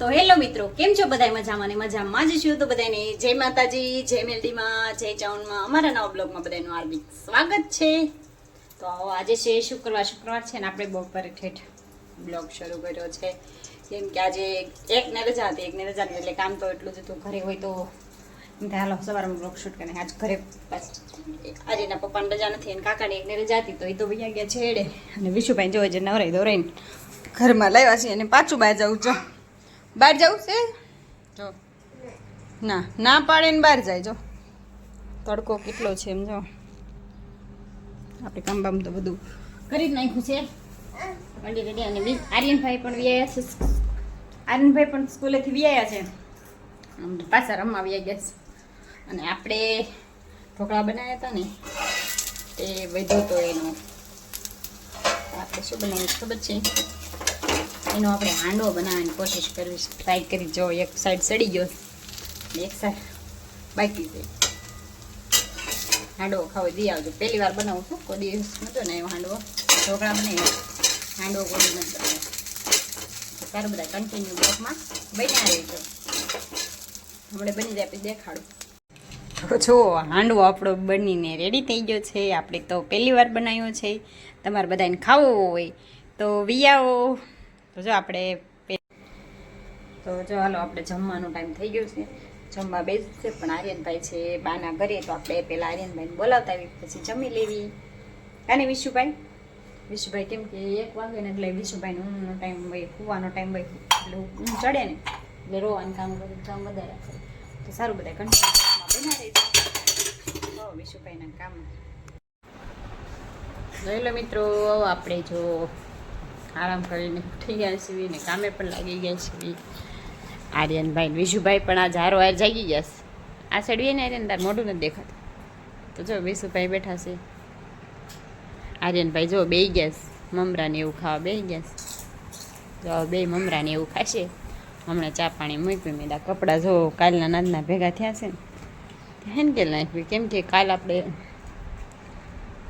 તો હેલો મિત્રો, કેમ છો બધા મજામાં ને મજામાં જ છું તો બધાને જય માતાજી, જય મેલડીમાં, જય ચાઉનમાં અમારા નવા બ્લોગમાં બધાનું હાર્દિક સ્વાગત છે. તો આજે છે શુક્રવાર શુક્રવાર છે ને આપણે બપોરે ઠેઠ બ્લોગ શરૂ કર્યો છે. કેમ કે આજે એકને રજા હતી, એકને રજા એટલે કામ તો એટલું જ હતું. ઘરે હોય તો હાલો સવારમાં બ્લોગ શૂટ કરીને આજ ઘરે બસ. આજે એના પપ્પાને રજા નથી અને કાકાને એકને રજા હતી તો એ તો ભૈયા ગયા છેડે. અને વિશુભાઈ જોવે છે નવરાઈ દોરાઈને ઘરમાં લાવ્યા છે અને પાછું બહાર જવું છો. બહાર જવું છે? જો. ના ના પાડે ને બહાર જાય જો. તડકો કેટલો છે એમ જો. આપણે કામ બામ તો બધું કરી જ નાખ્યું છે. મંડી રેડી અને બી આર્યનભાઈ પણ વ્યાયા છે આર્યનભાઈ પણ સ્કૂલેથી વ્યાયા છે. પાછા રમવા વ્યા ગયા છે. અને આપણે ઢોકળા બનાવ્યા હતા ને તે વધ્યો તો એનો. આપણે શું બનાવ્યું ખબર છે? એનો આપણે હાંડવો બનાવવાની કોશિશ કરવી ટ્રાય કરી જો, એક સાઈડ સડી ગયો. એક સાઈડ બાકી છે. હાંડવો ખાવો દી આવજો. પહેલી વાર બનાવું છું. કોઈ દિવસ નતો ને એવો હાંડવો. ઢોકળા બને હાંડવો કોઈ નથી બનાવ્યો સારું બધા કન્ટિન્યુ બ્લોકમાં બન્યા રહેજો. હમણાં બની જાય પછી દેખાડું. જો, હાંડવો આપણો બનીને રેડી થઈ ગયો છે. આપણે તો પહેલી વાર બનાવ્યો છે. તમારે બધાને ખાવો હોય તો વિયાઓ. તો જો આપણે તો જો હાલો આપણે જમવાનો ટાઈમ થઈ ગયો છે. જમવા બેસશે પણ આર્યનભાઈ છે બાના ઘરે, તો આપણે પહેલાં આર્યનભાઈને બોલાવતા આવી પછી જમી લેવી. અને વિશુભાઈ? વિશુભાઈ કેમ કે એક વાગે ને એટલે વિશુભાઈને ઊંઘનો ટાઈમ હોય, સુવાનો ટાઈમ હોય, એટલે ઊંઘ ચડે ને. એટલે રોવાનું કામ કરે, કામ વધારે કરે તો સારું બધા કન્ટિન્યુમાં બના રહી તો વિશુભાઈના કામ. જોઈ લો મિત્રો આપણે જો આરામ કરીને ઉઠી ગયા છીએ ને કામે પણ લાગી ગયા છીએ. આર્યનભાઈ વિશુભાઈ પણ આ હારો હાર જાગી ગયા છે. આ સડવીએ ને આર્યન તાર મોઢું નથી દેખાતું. તો જો વિશુભાઈ બેઠા છે. આર્યનભાઈ જો બે ગયા છે. મમરાને એવું ખાવા બે ગયા છે. જો બે મમરાને એવું ખાશે. હમણાં ચા પાણી મૂક્યું, મેં કપડાં જો કાલના નાદના ભેગા થયા છે ને. હેન્કેલ નાખ્યું કેમ કે કાલ આપણે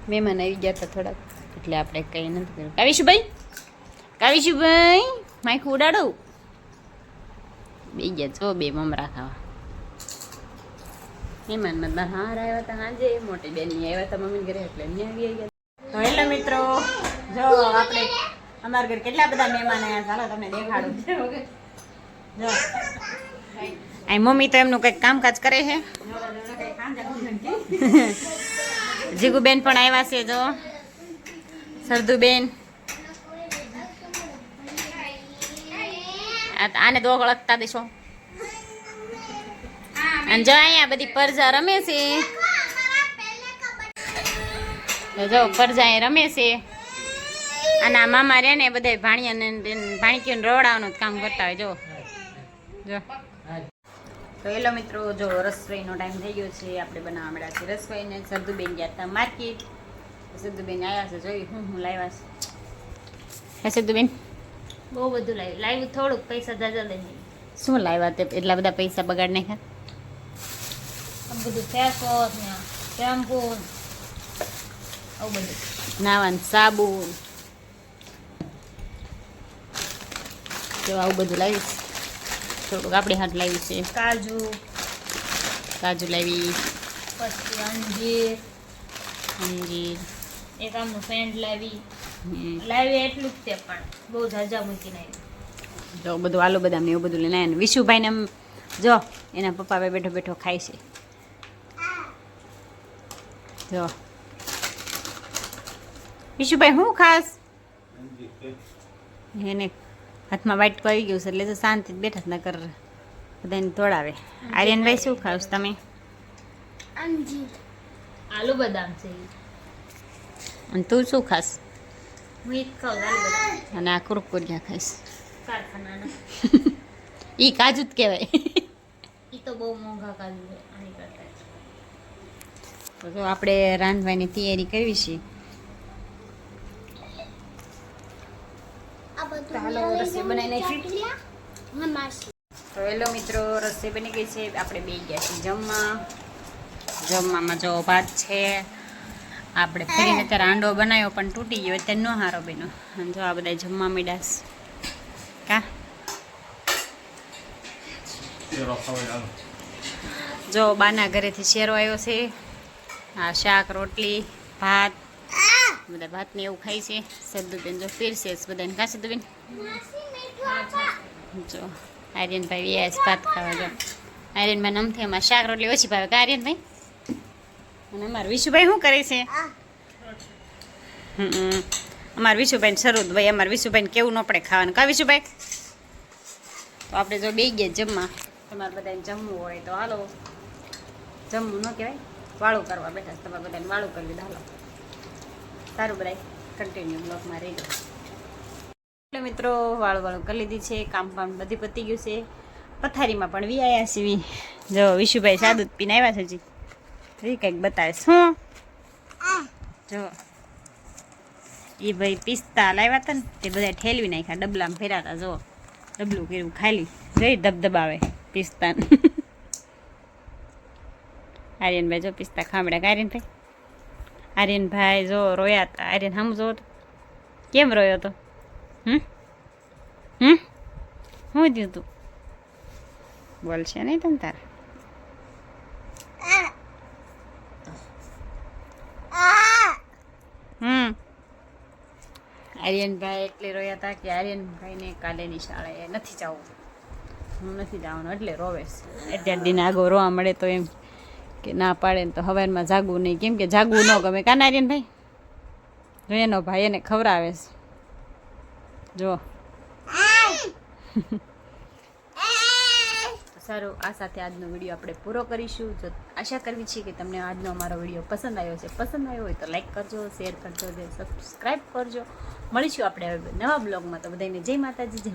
મહેમાન આવી ગયા હતા થોડાક. એટલે આપણે કંઈ નથી કર્યું. કાવીશુભાઈ કાવીશુભાઈ માઇક ઉડાડો. બે ગયા છો, બે મમરા ખાવા મહેમાન મતલબ હાર આવ્યા હતા હાજે મોટી બેની આવ્યા હતા મમ્મી ઘરે, એટલે એમને આવી ગયા તો હેલો મિત્રો, જો આપણે અમારા ઘરે કેટલા બધા મહેમાન આવ્યા ચાલો તમને દેખાડું. જો. આ મમ્મી તો એમનું કંઈક કામકાજ કરે છે. જીગુબેન પણ આવ્યા છે, જો. સરદુબેન. આને દો ઓળખતા દેશો અને જો અહીંયા બધી પરજા રમે છે. જો પરજા રમે છે. અને આ મામા રે ને બધા ભાણિયાને ભાણકીઓને રવડાવવાનું કામ કરતા હોય, જો. જો. તો એલો મિત્રો, જો રસોઈનો ટાઈમ થઈ ગયો છે. આપણે બનાવવા મળ્યા છે રસોઈને. સરદુબેન ગયા હતા માર્કેટ. સરદુબેન આવ્યા છે. જોઈ હું હું લાવ્યા છે. સરદુબેન. બહુ બધું લાવ્યું લાવ્યું થોડુંક પૈસા જાજા લઈને શું લાવ્યા તે એટલા બધા પૈસા બગાડ નાખ્યા? બધું ફેસ વોશ ને શેમ્પુ આવું બધું. નાવાનું સાબુ જો આવું બધું લાવીશ. થોડુંક આપણે હાથ લાવી છે. કાજુ. કાજુ લાવી. પછી અંજીર. અંજીર. એક આમનું ફેન્ટ લાવી. લાવી એટલું જ તે પણ. બહુ જાજા મૂકીને આવી. જો બધું આલુ બદામ ને એવું બધું લઈને આવ્યા ને. વિશુભાઈને એમ જો એના પપ્પા બેઠો બેઠો ખાય છે. જો. વિશુભાઈ શું ખાસ? એને હાથમાં વાટકો આવી ગયું છે એટલે તો શાંતિ બેઠા જ ન કર. બધાને તોડાવે. આર્યનભાઈ શું ખાવ તમે? આલુ બદામ છે અને તું શું ખાસ? અને આ કુરકુરિયા ખાઈશ કારખાનાના એ કાજુ જ કહેવાય ઈ તો બહુ મોંઘા કાજુ છે તો જો આપણે રાંધવાની તૈયારી કરવી છે રસોઈ બનાવી નાખી તો હેલો મિત્રો રસોઈ બની ગઈ છે આપણે બે ગયા છીએ જમવા જમવામાં જો ભાત છે આપણે ફરીને ત્યારે આંડો બનાવ્યો પણ તૂટી ગયો અત્યારે નો હારો બન્યો. અને જો આ બધા જમવા મીડાસ. કા? જો બાના ઘરેથી શેરો આવ્યો છે. આ શાક રોટલી ભાત બધા ભાત ને એવું ખાય છે. સદ્દુબેન જો પીરશે બધાને. કા સદ્દુબેન જો આર્યનભાઈ વ્યાસ ભાત ખાવા જો આર્યનભાઈ નમથી એમાં શાક રોટલી ઓછી ભાવે. કા આર્યનભાઈ? અને અમારા વિશુભાઈ શું કરે છે? અમારા વિશુભાઈ શરૂ ભાઈ અમારા વિશુભાઈને કેવું ન પડે ખાવાનું. કા વિશુભાઈ? તો આપણે જો બે ગયા જમવા. તમારે બધાને જમવું હોય તો હાલો. જમવું ન કહેવાય. વાળું કરવા બેઠા છે. તમારે બધાને વાળું કરવી તો હાલો. સારું બધા કન્ટિન્યુ બ્લોગમાં રહી એટલે મિત્રો વાળું વાળું કરી લીધી છે. કામ કામ બધી પતી ગયું છે. પથારીમાં પણ વી આવ્યા છે જો વિશુભાઈ સાદું પીને આવ્યા છે હજી. એ કંઈક બતાવે શું જો. એ ભાઈ પિસ્તા લાવ્યા હતા ને તે બધા ઠેલવી નાખ્યા ડબલામાં ફેર્યા હતા જો. ડબલું કર્યું ખાલી. જોઈ ધબધબાવે પિસ્તા આર્યનભાઈ જો પિસ્તા ખામડ્યા આર્યનભાઈ આર્યનભાઈ જો રોયા હતા. આર્યન હમ જો તો. કેમ રોયો તો? હમ? હમ? શું થયું તું? બોલશે નહીં તમ તારે હમ આર્યનભાઈ એટલે રોયા હતા કે આર્યનભાઈને કાલે શાળાએ નથી જવું. હું નથી જવાનું, એટલે રોવે અત્યાર દિન આગો રોવા મળે તો એમ કે ના પાડે ને તો હવારમાં જાગવું નહીં. કેમ કે જાગવું ન ગમે. કાન આર્યનભાઈ? એનો ભાઈ એને ખવડાવે છે. જો. સારું આ સાથે આજનો વીડિયો આપણે પૂરો કરીશું. જો આશા કરવી છે કે તમને આજનો અમારો વીડિયો પસંદ આવ્યો છે, પસંદ આવ્યો હોય તો લાઈક કરજો શેર કરજો સબસ્ક્રાઈબ કરજો. મળીશું આપણે હવે નવા બ્લોગમાં. તો બધાને જય માતાજી, જય.